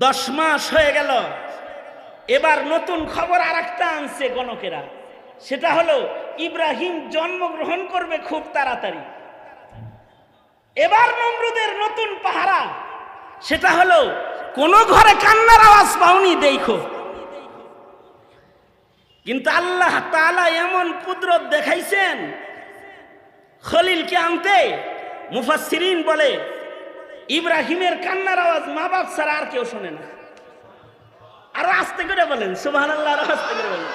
দশ মাস হয়ে গেল। এবার নতুন খবর আর একটা আনছে গণকেরা। সেটা হলো, ইব্রাহিম জন্মগ্রহণ করবে খুব তাড়াতাড়ি। এবার নমরুদের নতুন পাহারা। সেটা হলো, কোন ঘরে কান্নার আওয়াজ পাওনি, দেখো। কিন্তু আল্লাহ তালা এমন কুদরত দেখাইছেন। খলিলকে আনতে মুফাসসিরিন বলে ইব্রাহিমের কান্নার আওয়াজ মা বাপ ছাড়া আর কেউ শোনে না। আরও আস্তে করে বলেন, সুবহানাল্লাহ, আরও আস্তে করে বলেন।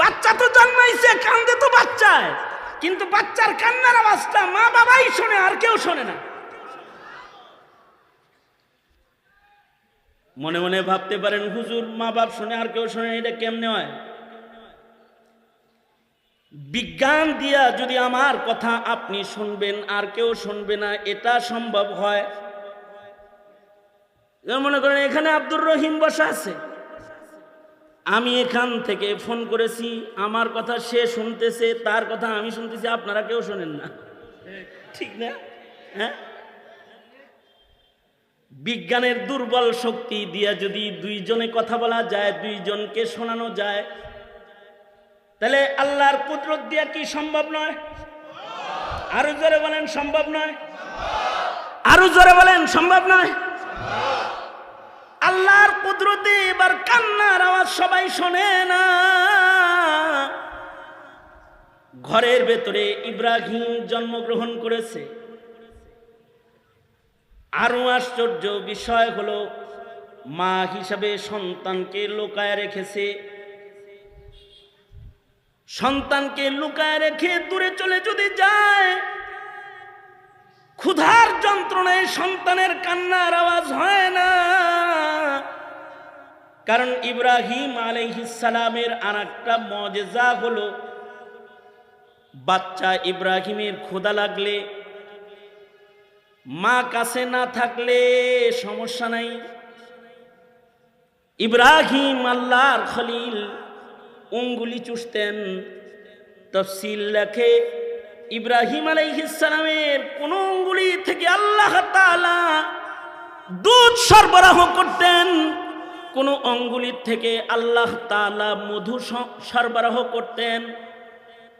বাচ্চা তো জন্মাইছে, কান্দে তো বাচ্চায়, কিন্তু বাচ্চার কান্নার আওয়াজটা মা বাবাই শোনে, আর কেউ শোনে না। মনে মনে ভাবতে পারেন, হুজুর, মা বাপ শুনে, আর কেউ শোনে এটা কেমনে হয়? বিজ্ঞান দিয়া যদি আমার কথা আপনি শুনবেন, আর কেউ শুনবে না, এটা সম্ভব হয় মনে করেন এখানে আব্দুর রহিম বসা আছে। আমি এখান থেকে ফোন করেছি, আমার কথা সে শুনতেছে, তার কথা আমি শুনতেছি, আপনারা কেউ শোনেন না। ঠিক না? হ্যাঁ? বিজ্ঞানের দুর্বল শক্তি দিয়া যদি দুইজনে কথা বলা যায়, দুইজনকে শোনানো যায়, তাহলে আল্লাহর কুদরত দিয়া কি সম্ভব নয়? আরও জোরে বলেন, সম্ভব নয়? আরও জোরে বলেন, সম্ভব নয়? আল্লাহর কুদরতে এবার কান্নার আওয়াজ সবাই শোনে না। ঘরের ভেতরে ইব্রাহিম জন্মগ্রহণ করেছে। আরও আশ্চর্য বিষয় হলো, মা হিসাবে সন্তানকে লুকায় রেখেছে। সন্তানকে লুকায় রেখে দূরে চলে যদি যায়, ক্ষুধার যন্ত্রণায় সন্তানের কান্নার আওয়াজ হয় না। কারণ ইব্রাহিম আলাইহিসালামের আর একটা মজেজা হলো, বাচ্চা ইব্রাহিমের ক্ষুধা লাগলে, মা কাছে না থাকলে সমস্যা নাই। ইব্রাহিম আল্লাহর খলিল অঙ্গুলি চুষতেন। তফসিল লেখে, ইব্রাহিম আলাইহিসালামের কোন অঙ্গুলি থেকে আল্লাহ দুধ সরবরাহ করতেন। কোন অঙ্গুলির থেকে আল্লাহ তাআলা মধু সরবরাহ করতেন,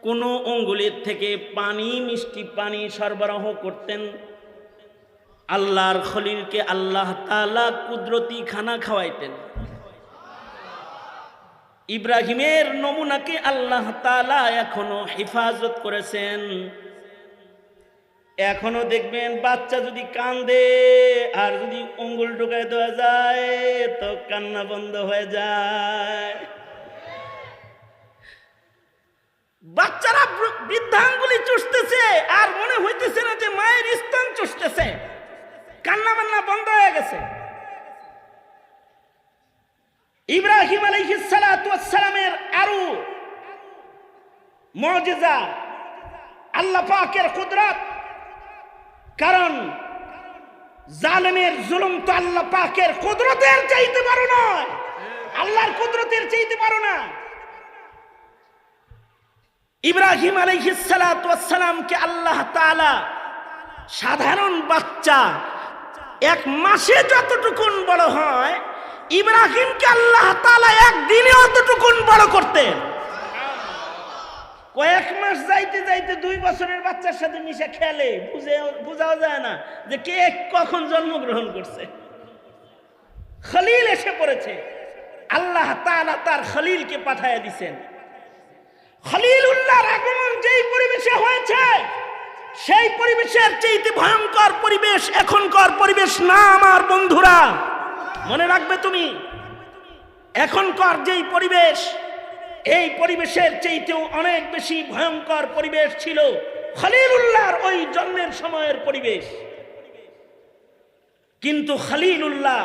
কোনো অঙ্গুলির থেকে পানি, মিষ্টি পানি সরবরাহ করতেন। আল্লাহর খলিলকে আল্লাহ তালা কুদরতি খানা খাওয়াইতেন। ইব্রাহিমের নমুনাকে আল্লাহ তালা এখনও হেফাজত করেছেন। এখনও দেখবেন বাচ্চা যদি কান্দে, আর যদি অঙ্গুল ঢুকায় দেওয়া যায়, তো কান্না বন্ধ হয়ে যায়। বাচ্চারা বৃদ্ধাঙ্গুলি চুষতেছে, আর মনে হইতেছে না যে মায়ের স্তন চুষতেছে। কান্না বান্না বন্ধ হয়ে গেছে। ইব্রাহিম আলাইহিসসালামের আরও মজেজা, আল্লাহ পাকের কুদরত কারণ জালেমের জুলুম তো আল্লাহ পাকের কুদরতের চাইতে পারো নয়। আল্লাহর কুদরতের চাইতে পারো না। ইব্রাহিম আলাইহিসসালামকে আল্লাহ তাআলা সাধারণ বাচ্চা এক মাসে যতটুকুন বড় হয়, ইব্রাহিমকে আল্লাহ তাআলা একদিনে অতটুকুন বড় করতেন। কয়েক মাস যাইতে যাইতে দুই বছরের বাচ্চার সাথে মিশে খেলে, বুঝে, বোঝাও যায় না যে কে কখন জন্মগ্রহণ করছে। খলিল এসে পড়েছে। আল্লাহ তাআলা তার খলিলকে পাঠায় দিছেন। খলিলুল্লাহর আগমন যেই পরিবেশে হয়েছে, সেই পরিবেশের চেয়েতে ভয়ঙ্কর পরিবেশ, এখনকার পরিবেশ না আমার বন্ধুরা। মনে রাখবে তুমি, এখনকার যেই পরিবেশ এই পরিবেশের চেয়েতেও অনেক বেশি ভয়ঙ্কর পরিবেশ ছিল খলিলুল্লাহর ওই জন্মের সময়ের পরিবেশ। কিন্তু খলিলুল্লাহ,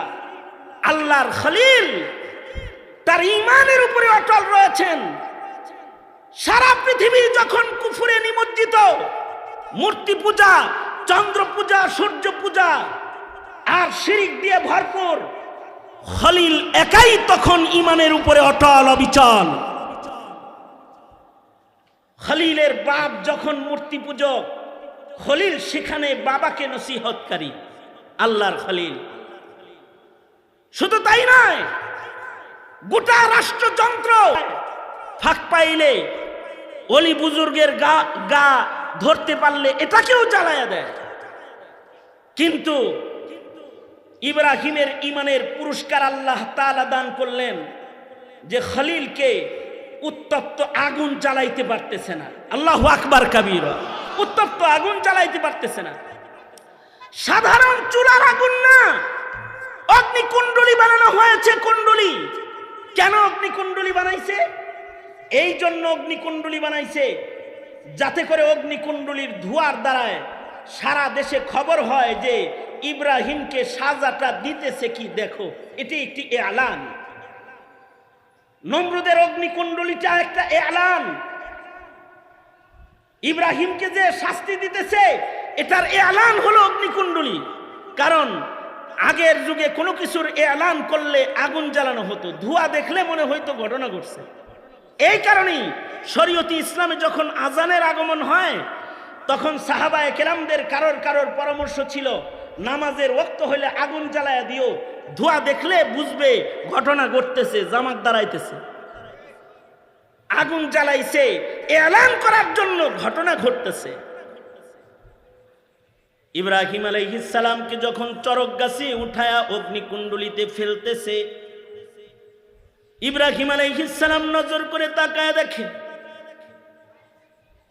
আল্লাহর খলিল, তার ইমানের উপরে অটল রয়েছেন। সারা পৃথিবী যখন কুফুরে নিমজ্জিত, মূর্তি পূজা, চন্দ্র পূজা, সূর্য পূজা আর শিরিক দিয়ে ভরপুর, খলিল একাই তখন ইমানের উপরে অটল অবিচল। খলিলের বাপ যখন মূর্তি পূজক, খলিল সেখানে বাবাকে নসিহতকারী, আল্লাহর খলিল। শুধু তাই নয়, গোটা রাষ্ট্রযন্ত্র ফাঁক পাইলে, অলি বুজুর্গের গা গা ধরতে পারলে এটাকেও জ্বালায়া দেয়। কিন্তু ইব্রাহিমের ইমানের পুরস্কার আল্লাহ তালা দান করলেন যে খলিলকে উত্তপ্ত আগুন জ্বালাইতে পারতেছে না। আল্লাহ আকবার কাবির। উত্তপ্ত আগুন জ্বালাইতে পারতেছে না। সাধারণ চুলার আগুন না। অগ্নিকুণ্ডলী বানানো হয়েছে কুণ্ডলী। কেন অগ্নিকুণ্ডলী বানাইছে? এই জন্য অগ্নিকুণ্ডলী বানাইছে, যাতে করে অগ্নিকুণ্ডলীর ধোঁয়ার দ্বারায় সারা দেশে খবর হয় যে ইব্রাহিমকে সাজাটা দিতেছে কি দেখো। এটি একটি এলান। নমরুদের অগ্নিকুণ্ডলীটা একটা এলান। ইব্রাহিমকে যে শাস্তি দিতেছে, এটার এলান হলো অগ্নিকুণ্ডলী। কারণ আগের যুগে কোনো কিছুর এলান করলে আগুন জ্বালানো হতো, ধোঁয়া দেখলে মনে হয়তো ঘটনা ঘটছে। এই কারণেই শরীয়তি ইসলামে যখন আজানের আগমন হয়, তখন সাহাবায়ে কেরামদের কারোর কারোর পরামর্শ ছিল, নামাজের ওক্ত হইলে আগুন জ্বালায়া দিও ধোঁয়া দেখলে বুঝবে ঘটনা ঘটতেছে, জামাত দাঁড়াইতেছে। আগুন জ্বালাইছে, এলান করার জন্য ঘটনা ঘটতেছে। ইব্রাহিম আলাইহিসালামকে যখন চরক গাছে উঠায়া অগ্নিকুণ্ডলিতে ফেলতেছে, ইব্রাহিম আলাইহিসালাম নজর করে তাকায় দেখে,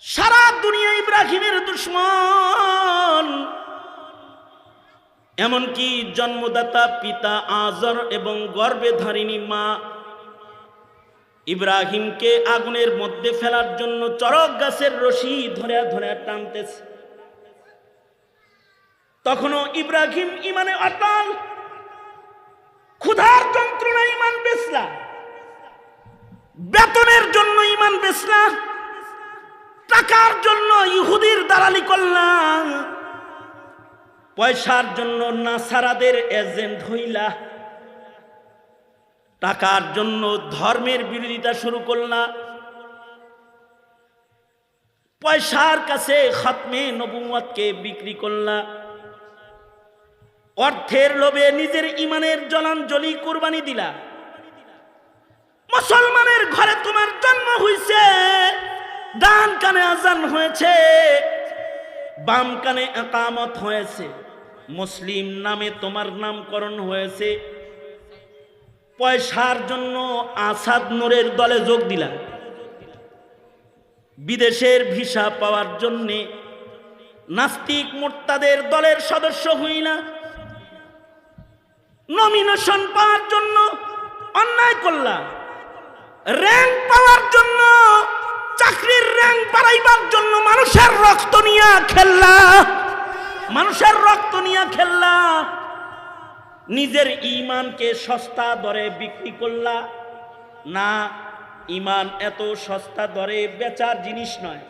সারা দুনিয়া ইব্রাহিমের দুশ্মন। এমনকি জন্মদাতা পিতা আজর এবং গর্ভে ধারিণী মা ইব্রাহিমকে আগুনের মধ্যে ফেলার জন্য চরক গাছের রশি ধরে ধরে টানতেছে। তখনও ইব্রাহিম ইমানে অটল। ক্ষুধার যন্ত্রণা ইমান বেসলা বেতনের জন্য ইমান বেসলা টাকার জন্য ইহুদির দালালি করলাম পয়সার জন্য নাসারাদের এজেন্ট হইলা। টাকার জন্য ধর্মের বিরোধিতা শুরু করলা। পয়সার কাছে খতমে নবুমতকে বিক্রি করলা। অর্থের লোভে নিজের ইমানের জলাঞ্জলি কোরবানি দিলা। মুসলমানের ঘরে তোমার জন্ম হইছে, ডান কানে আজান হয়েছে। বাম কানে একামত হয়েছে। মুসলিম নামে তোমার নামকরণ হয়েছে। পয়সার জন্য আসাদ নূরের দলে যোগ দিলা। বিদেশের ভিসা পাওয়ার জন্যে নাস্তিক মোর্তাদের দলের সদস্য হই না নমিনেশন পাওয়ার জন্য অন্যায় করলা। র্যাঙ্ক পাওয়ার জন্য চাকরির র্যাঙ্ক বাড়াইবার জন্য মানুষের রক্ত নিয়ে খেললা। মানুষের রক্ত নিয়ে খেললা। নিজের ইমানকে সস্তা দরে বিক্রি করলা। না ইমান এত সস্তা দরে বেচার জিনিস নয়।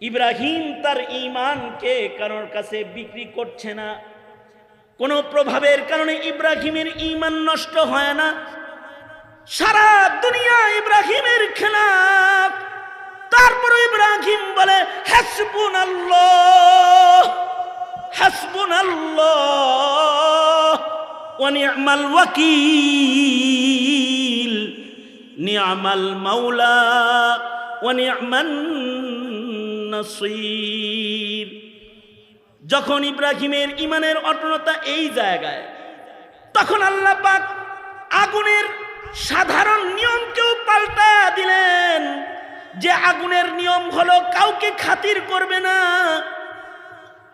ইব্রাহিম তার ইমানকে কারোর কাছে বিক্রি করছে না। কোনো প্রভাবের কারণে ইব্রাহিমের ইমান নষ্ট হয় না। সারা দুনিয়া ইব্রাহিমের খেলাফ। তারপর ইব্রাহিম বলে হাসবুন আল্লাহ হাসবুন ওয়াকিল নিয়ামাল মাওলা ওয়ানিয়ামান নাসির। যখন ইব্রাহিমের ইমানের অটলতা এই জায়গায়, তখন আল্লাহ পাক আগুনের সাধারণ নিয়মকেও পাল্টা দিলেন। যে আগুনের নিয়ম হলো কাউকে খাতির করবে না।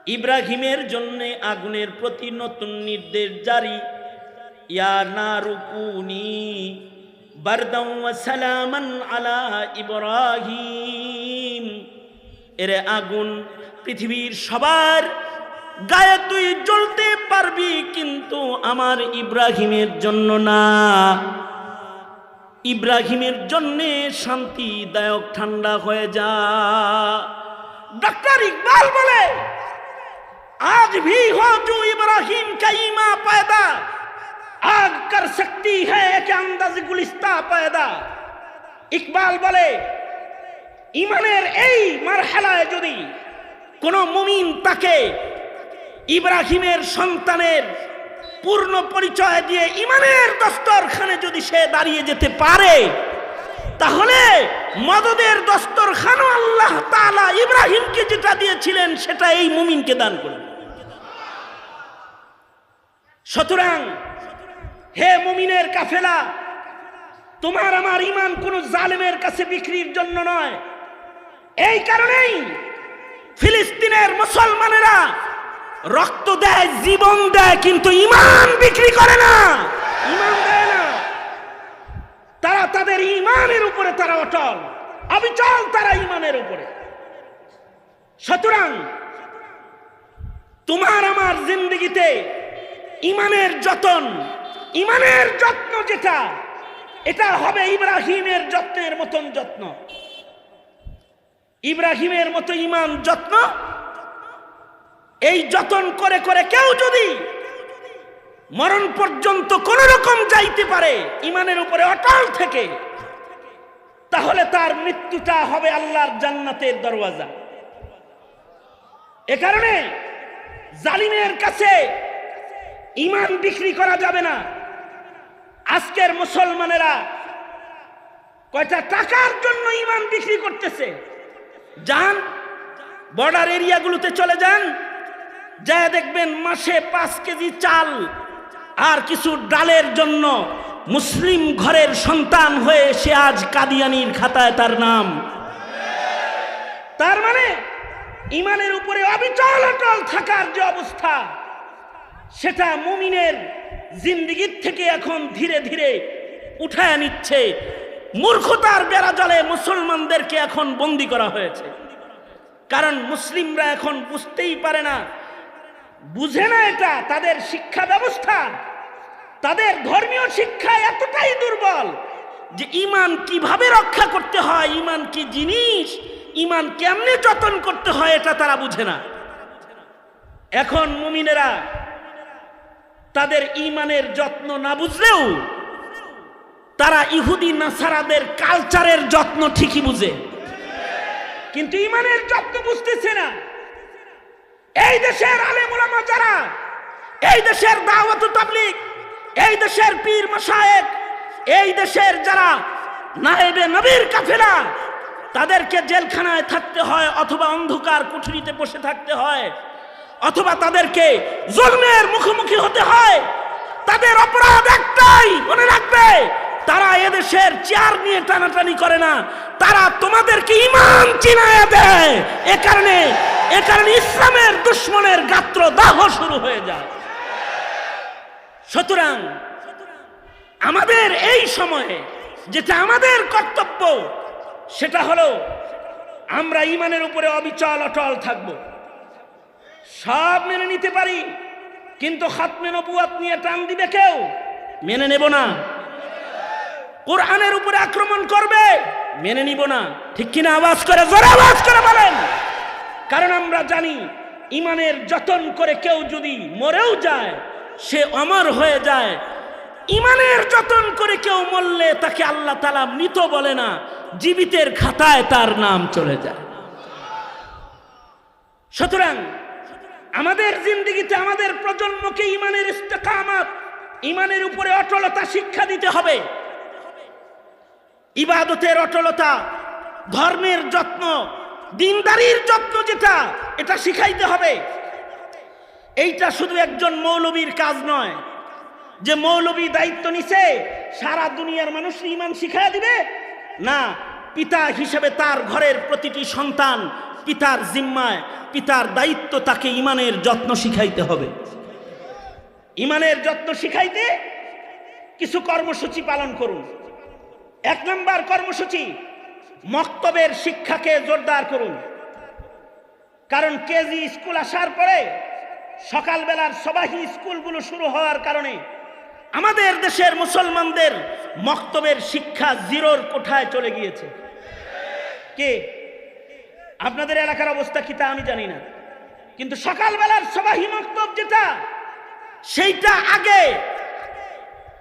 ইব্রাহিমের জন্য আগুনের প্রতি নতুন নির্দেশ জারি। ইয়া না রুকুনি সালামান আলা ইব্রাহিম। এরে আগুন পৃথিবীর সবার গায়ে তুই জ্বলতে পারবি, কিন্তু আমার ইব্রাহিমের জন্য না। ইব্রাহিমের জন্যে শান্তিদায়ক ঠান্ডা হয়ে যা। ডক্টর ইকবাল বলে, আজ ভি হু ইব্রাহিম কাইমা পায়দা। আগ কর শক্তি হ্যাঁ গুলিস্তা পায়দা। ইকবাল বলে, ইমানের এই মারহালায় যদি কোনো মুমিন তাকে ইব্রাহিমের সন্তানের পূর্ণ পরিচয় দিয়ে ইমানের দস্তরখানে যদি সে দাঁড়িয়ে যেতে পারে, তাহলে মদদের দস্তরখানও আল্লাহ তাআলা ইব্রাহিমকে যেটা দিয়েছিলেন, সেটা এই মুমিনকে দান করলেন সুতরাং, হে মুমিনের কাফেলা, তোমার আমার ইমান কোন জালেমের কাছে বিক্রির জন্য নয়। এই কারণেই ফিলিস্তিনের মুসলমানেরা রক্ত দেয়, জীবন দেয়, কিন্তু ইমান বিক্রি করে না। ইমান দেয় না। তারা তাদের ইমানের উপরে তারা অটল। অবিচল তারা ইমানের উপরে। সুতরাং তোমার আমার জিন্দগিতে ইমানের যতন, ইমানের যত্ন যেটা, এটা হবে ইব্রাহিমের যত্নের মতন যত্ন। ইব্রাহিমের মতো ইমান, যত্ন এই যতন করে করে কেউ যদি মরণ পর্যন্ত কোন রকম যাইতে পারে ইমানের উপরে অটল থেকে, তাহলে তার মৃত্যুটা হবে আল্লাহর জান্নাতের দরওয়াজা। এ কারণে জালিমের কাছে ইমান বিক্রি করা যাবে না। আজকের মুসলমানেরা কয়টা টাকার জন্য ইমান বিক্রি করতেছে? যান, বর্ডার এরিয়াগুলোতে চলে যান। যা দেখবেন মাসে পাঁচ কেজি চাল আর কিছু ডালের জন্য মুসলিম ঘরের সন্তান হয়ে সে আজ কাদিয়ানির খাতায় তার নাম। তার মানে ইমানের উপরে অবিচল অটল থাকার যে অবস্থা, সেটা মুমিনের জিন্দিগির থেকে এখন ধীরে ধীরে উঠায় নিচ্ছে। মূর্খতার বেড়া জলে মুসলমানদেরকে এখন বন্দি করা হয়েছে। কারণ মুসলিমরা এখন বুঝতেই পারে না বুঝে না এটা তাদের শিক্ষা ব্যবস্থা। তাদের ধর্মীয় শিক্ষা এতটাই দুর্বল যে ইমান কীভাবে রক্ষা করতে হয়, ইমান কি জিনিস, ইমান কেমনে যতন করতে হয় এটা তারা বুঝে না। এখন মুমিনেরা তাদের ইমানের যত্ন না বুঝলেও তারা ইহুদি নাসারাদের কালচারের যত্ন ঠিকই বুঝে। কিন্তু ইমানের যত্ন বুঝতেছে না। এই দেশের আলেমুলামা যারা, এই দেশের দাওয়াত তাবলিক এই দেশের পীর মশায়েক এই দেশের যারা নায়েবে নবীর কাফেলা, তাদেরকে জেলখানায় থাকতে হয় অথবা অন্ধকার কুঠুরিতে বসে থাকতে হয়, অথবা তাদেরকে জন্মের মুখোমুখি হতে হয়, তাদের অপরাধ একটাই মনে রাখবে, তারা এদেশের চেয়ার নিয়ে টানাটানি করে না, তারা তোমাদেরকে ইমান চিনায় দেয়। এ কারণে এ কারণে ইসলামের দুশ্মনের গাত্র দাহ শুরু হয়ে যায়। সুতরাং আমাদের এই সময়ে যেটা আমাদের কর্তব্য, সেটা হলো আমরা ইমানের উপরে অবিচল, অটল থাকব। সব মেনে নিতে পারি, কিন্তু খাতমে নবুয়াত নিয়ে টান দিবে কেউ? মেনে নেব না। কোরআনের উপরে আক্রমণ করবে? মেনে নিব না। ঠিক কিনা আওয়াজ করে, জোরে আওয়াজ করে বলেন। কারণ আমরা জানি, ইমানের যতন করে কেউ যদি মরেও যায়, সে অমর হয়ে যায়। ইমানের যতন করে কেউ মরলে তাকে আল্লাহ তালা মৃত বলে না, জীবিতের খাতায় তার নাম চলে যায়। সুতরাং আমাদের জিন্দগিতে আমাদের প্রজন্মকে ইমানের ইস্তেকামাত, ইমানের উপরে অটলতা শিক্ষা দিতে হবে। ইবাদতের অটলতা, ধর্মের যত্ন দিনদারির যত্ন যেটা, এটা শিখাইতে হবে। এইটা শুধু একজন মৌলবীর কাজ নয়। যে মৌলবী দায়িত্ব নিছে, সারা দুনিয়ার মানুষ ইমান শিখাই দিবে? না, পিতা হিসেবে তার ঘরের প্রতিটি সন্তান পিতার জিম্মায়, পিতার দায়িত্ব তাকে ইমানের যত্ন শিখাইতে হবে। ইমানের যত্ন শিখাইতে কিছু কর্মসূচি পালন করুন। এক নম্বর কর্মসূচি মক্তবের শিক্ষাকে জোরদার করুন। কারণ কেজি স্কুল আসার পরে সকালবেলার সবাই স্কুলগুলো শুরু হওয়ার কারণে আমাদের দেশের মুসলমানদের মক্তবের শিক্ষা জিরোর কোঠায় চলে গিয়েছে। কে? আপনাদের এলাকার অবস্থা কি তা আমি জানি না। কিন্তু সকালবেলার সবাই মক্তব যেটা, সেইটা আগে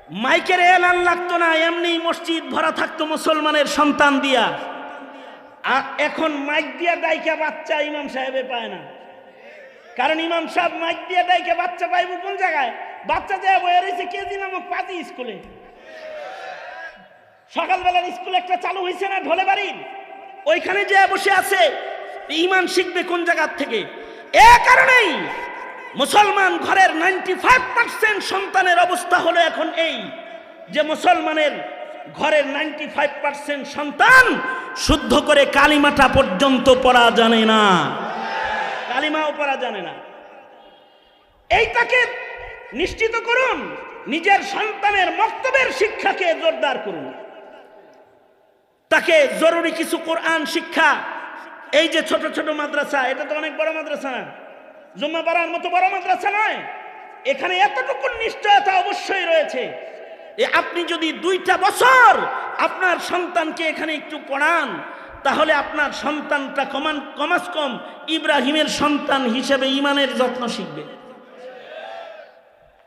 মাইকের এলান লাগতো না, এমনি মসজিদ ভরা থাকতো মুসলমানের সন্তান দিয়া। আর এখন মাইক দিয়া ডাইকা বাচ্চা ইমাম সাহেবে পায় না। কারণ ইমাম সাহেব মাইক দিয়া ডাইকে বাচ্চা পাইব কোন জায়গায়? বাচ্চা যায় বয়ে রয়েছে কেজি নামক পাতি স্কুলে। সকালবেলার স্কুল একটা চালু হয়েছে না ঢোলে বাড়ির ওইখানে যে বসে আছে ইমান শিখবে কোন জায়গার থেকে? এ কারণেই মুসলমান ঘরের নাইনটি ফাইভ পার্সেন্ট সন্তানের অবস্থা হলো এখন এই যে মুসলমানের ঘরের নাইনটি ফাইভ পার্সেন্ট সন্তান শুদ্ধ করে কালিমাটা পর্যন্ত পড়া জানে না। কালিমাও পড়া জানে না। এইটাকে নিশ্চিত করুন, নিজের সন্তানের মক্তবের শিক্ষাকে জোরদার করুন। তাকে জরুরি কিছু কোরআন শিক্ষা, এই যে ছোট ছোট মাদ্রাসা, এটা তো অনেক বড় মাদ্রাসা না। জুম্মা পাড়ার মতো বড় মাদ্রাসা নয়। এখানে এতটুকু নিশ্চয়তা অবশ্যই রয়েছে আপনি যদি দুইটা বছর আপনার সন্তানকে এখানে একটু পড়ান, তাহলে আপনার সন্তানটা কমান, কমাস কম ইব্রাহিমের সন্তান হিসেবে ইমানের যত্ন শিখবে।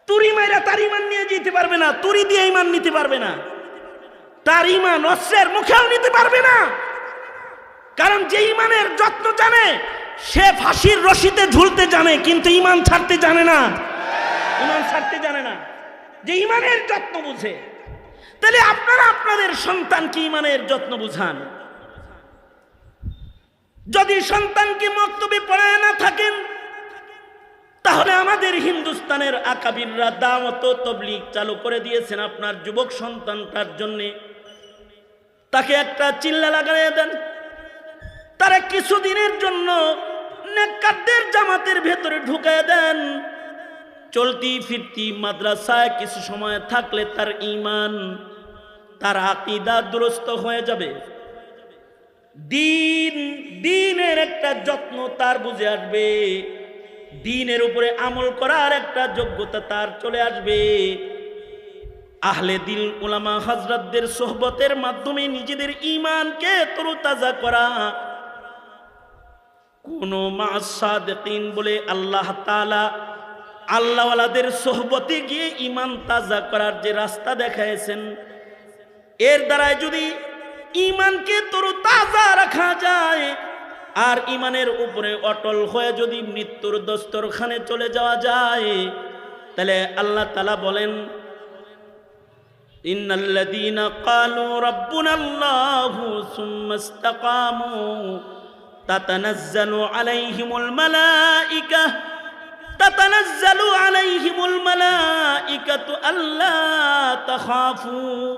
তুরি মাইরা তার ইমান নিয়ে যেতে পারবে না, তুরি দিয়ে ইমান নিতে পারবে না। তার ইমান অস্ত্রের মুখেও নিতে পারবে না। কারণ যে ইমানের যত্ন জানে, সে ফাঁসির রশিতে ঝুলতে জানে, কিন্তু ইমান ছাড়তে জানে না। ইমান ছাড়তে জানে না। যে ইমানের যত্ন বুঝে। তাহলে আপনারা আপনাদের সন্তানকে ইমানের যত্ন বুঝান। যদি সন্তানকে মক্তবে পড়ায় না থাকেন, তাহলে আমাদের হিন্দুস্তানের আকাবিররা দাওয়াত তবলিগ চালু করে দিয়েছেন আপনার যুবক সন্তানটার জন্যে। তাকে একটা চিল্লা লাগাইয়া দেন। তারা কিছুদিনের জন্য নেকারদের জামাতের ভেতরে ঢুকায় দেন। চলতি ফিরতি মাদ্রাসায় কিছু সময় থাকলে তার ইমান তার আকিদা দুরস্ত হয়ে যাবে। দিন, দিনের একটা যত্ন তার বুঝে আসবে। দিনের উপরে আমল করার একটা যোগ্যতা তার চলে আসবে। আহলে দিল ওলামা হজরতদের সোহবতের মাধ্যমে নিজেদের ইমানকে তরুতাজা করা। কোন মাসাদিন বলে আল্লাহ তালা আল্লাহওয়ালাদের সোহবতে গিয়ে ইমান তাজা করার যে রাস্তা দেখাইছেন এর দ্বারাই যদি ইমানকে তরু তাজা রাখা যায় আর ইমানের উপরে অটল হয়ে যদি মৃত্যুর দস্তরখানে চলে যাওয়া যায় তাহলে আল্লাহ তালা বলেন إن الذين قالوا ربنا الله ثم استقاموا تتنزل عليهم الملائكة تتنزل عليهم الملائكة ألا تخافوا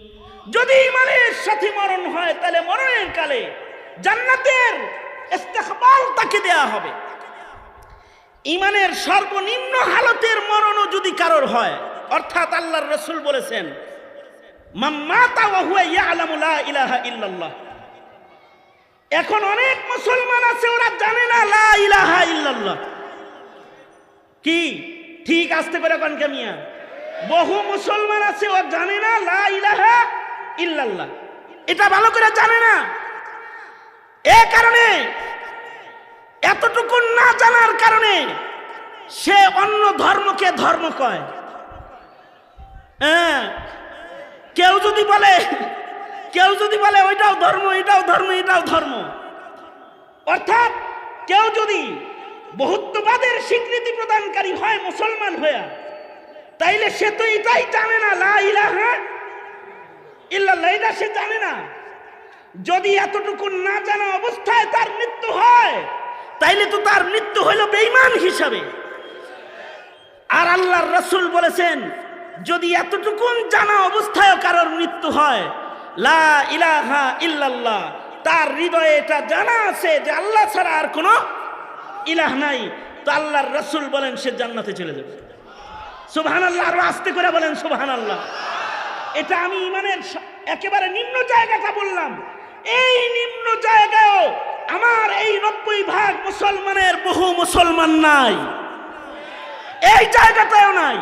যদি ইমানের সাথে মরণ হয়, তাহলে মরণের কালে জান্নাতের ইস্তেকবাল তাকে দেয়া হবে। ইমানের সর্বনিম্ন হালতের মরণও যদি কারোর হয়, অর্থাৎ আল্লাহর রসুল বলেছেন এখন অনেক মুসলমান আছে, ওরা জানে না লা ইলাহা ইল্লাল্লাহ। কি? ঠিক আসতে করে কনকে মিয়া? বহু মুসলমান আছে ও জানে না লা ইলাহা ইল্লাল্লাহ। এটা ভালো করে জানে না। এ কারণে, এতটুকু না জানার কারণে সে অন্য ধর্মকে ধর্ম কয়। হ্যাঁ কেউ যদি বলে, কেউ যদি বলে, ওইটাও ধর্ম, এটাও ধর্ম এটাও ধর্ম। অর্থাৎ কেউ যদি বহুত্ববাদের স্বীকৃতি প্রদানকারী হয় মুসলমান হয়ে তাইলে সে তো এটাই জানে না, লা ইলাহা ইল্লাল্লাহ এটা সে জানে না। যদি এতটুকু না জানা অবস্থায় তার মৃত্যু হয়, তাইলে তো তার মৃত্যু হইল বেঈমান হিসাবে। আর আল্লাহর রসুল বলেছেন, যদি এতটুকু জানা অবস্থায় কারোর মৃত্যু হয়, লা ইলাহা ইল্লাল্লাহ, তার হৃদয়ে এটা জানা আছে যে আল্লাহ ছাড়া আর কোনো ইলাহ নাই। তো আল্লাহর রসুল বলেন, সে জান্নাতে চলে যাবে। সুবহান আল্লাহ আরও আস্তে করে বলেন সুবহান আল্লাহ এটা আমি ইমানের একেবারে নিম্ন জায়গাটা বললাম। এই নিম্ন জায়গায়ও আমার এই নব্বই ভাগ মুসলমানের বহু মুসলমান নাই। এই জায়গাটাও নাই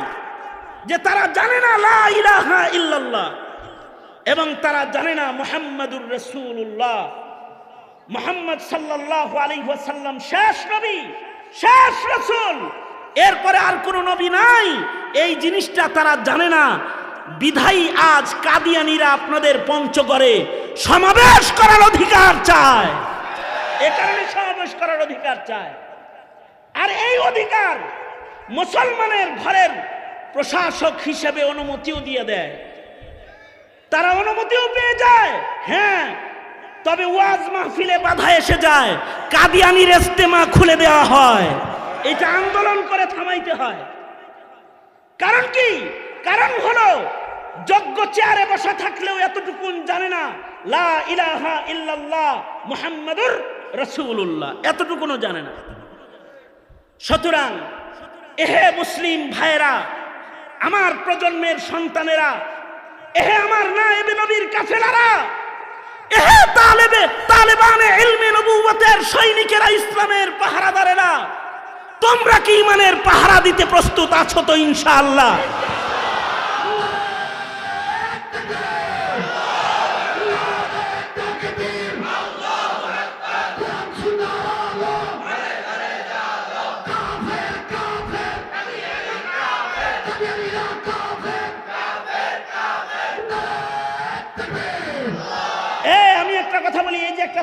যে তারা জানে না লা ইলাহা ইল্লাল্লাহ এবং তারা জানে না মোহাম্মদুর রসুল্লাহ মোহাম্মদ সাল্লাহ আলী ওয়াসাল্লাম শেষ নবী, শেষ রসুল। এরপরে আর কোনো নবী নাই। এই জিনিসটা তারা জানে না। বিধায়ী আজ কাদিয়ানিরা আপনাদের পঞ্চগড়ে সমাবেশ করার অধিকার চায়। এ কারণে সমাবেশ করার অধিকার চায়। আর এই অধিকার মুসলমানের ঘরের প্রশাসক হিসেবে অনুমতিও দিয়ে দেয়। তারা অনুমতিও পেয়ে যায় হ্যাঁ তবে ওয়াজ মাহফিলে বাধা এসে যায়, কাদিয়ানির ইস্তেমা খুলে দেওয়া হয়। এটা আন্দোলন করে থামাইতে হয়। কারণ কি? কারণ হলো যোগ্য চেয়ারে বসা থাকলেও এতটুকুন জানে না। লা ইলাহা ইল্লাল্লাহ মুহাম্মাদুর রাসূলুল্লাহ। এতটুকুনও জানে না। সুতরাং, এহে মুসলিম ভাইয়েরা, আমার প্রজন্মের সন্তানেরা, এহে আমার নায়েবে নবীর কাফেলারা, এহে তালেবে তালেবানে ইলমে নবুয়তের সৈনিকেরা ইসলামের পাহারাদারেরা, তোমরা কি ইমানের পাহারা দিতে প্রস্তুত আছো তো ইনশাআল্লাহ?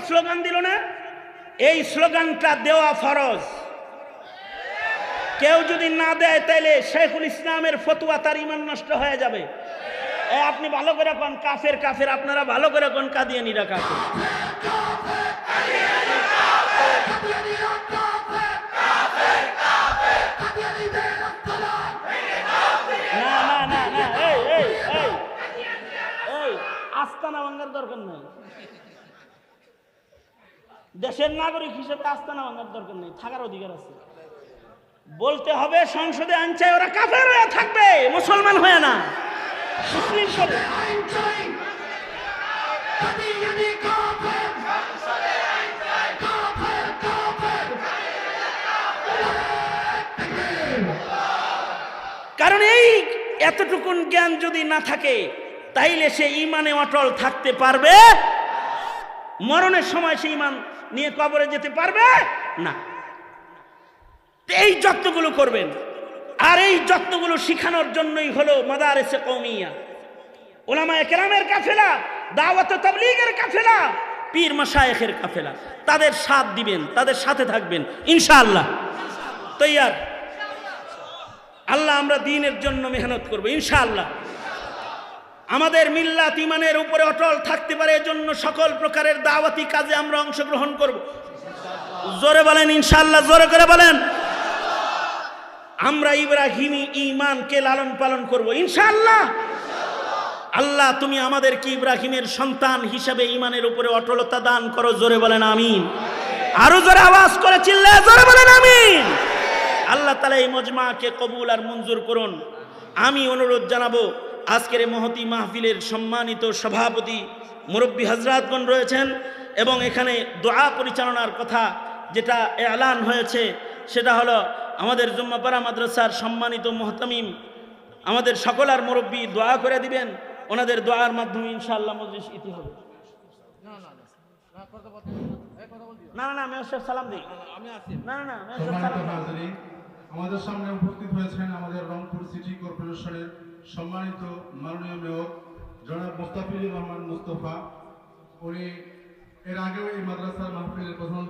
স্লোগান দিল না? এই স্লোগানটা দেওয়া ফরজ। কেউ যদি না দেয়, তাইলে শেখুল ইসলামের ফতুয়া তার ইমান নষ্ট হয়ে যাবে। আপনি ভালো করে কোন কাফের কাফের, আপনারা ভালো করে কোন কাদিয়ানিরা কাফের না না না না এই এই এই এই আস্তানা ভাঙ্গার দরকার নাই দেশের নাগরিক হিসেবে আস্তানা ভাঙ্গার দরকার নেই, থাকার অধিকার আছে। বলতে হবে, সংসদে আনছে, ওরা কাফের হয়ে থাকবে, মুসলমান হয়ে না। কারণ এই এতটুকুন জ্ঞান যদি না থাকে, তাইলে সে ইমানে অটল থাকতে পারবে। মরণের সময় সে ইমান নিয়ে কবরে যেতে পারবে? না। এই যত্নগুলো করবেন। আর এই যত্নগুলো শিখানোর জন্যই হলো মাদারেসে কৌমিয়া ওলামা একরামের কাফেলা, দাওয়াত তাবলীগের কাফেলা, পীর মাশায়েখের কাফেলা। তাদের সাথ দিবেন, তাদের সাথে থাকবেন, ইনশাআল্লাহ। তৈয়ার। আল্লাহ আমরা দিনের জন্য মেহনত করব, ইনশাআল্লাহ। আমাদের মিল্লাত ইমানের উপরে অটল থাকতে পারে, এজন্য সকল প্রকারের দাওয়াতি কাজে আমরা অংশগ্রহণ করব। জোরে বলেন, ইনশাআল্লাহ, জোরে করে বলেন। আমরা ইব্রাহিমী ইমানকে লালন পালন করব, ইনশাআল্লাহ। আল্লাহ, তুমি আমাদেরকে ইব্রাহিমের সন্তান হিসাবে ইমানের উপরে অটলতা দান করো, জোরে বলেন, আমিন। আরও জোরে আওয়াজ করে চিল্লে জোরে বলেন, আমিন। আল্লাহ তালা এই মজমাকে কবুল আর মঞ্জুর করুন। আমি অনুরোধ জানাব আজকের মহতি মাহফিলের সম্মানিত সভাপতি মুরব্বী হজরাতগণ রয়েছেন এবং এখানে দোয়া পরিচালনার কথা যেটা এলান হয়েছে সেটা হলো আমাদের জুম্মাপাড়া মাদ্রাসার সম্মানিত মোহতামিম। আমাদের সকল আর মুরব্বী দোয়া করে দিবেন ওনাদের দোয়ার মাধ্যমে ইনশাআল্লাহ মজলিস ইতি হবে। না না না সালাম দিই না না আমাদের সামনে উপস্থিত হয়েছেন আমাদের রংপুর সিটি কর্পোরেশনের সম্মানিত মাননীয় মেয়র জনাব মোস্তাফিজুর রহমান মুস্তফা উনি এর আগেও এই মাদ্রাসার মাহফিলের প্রধান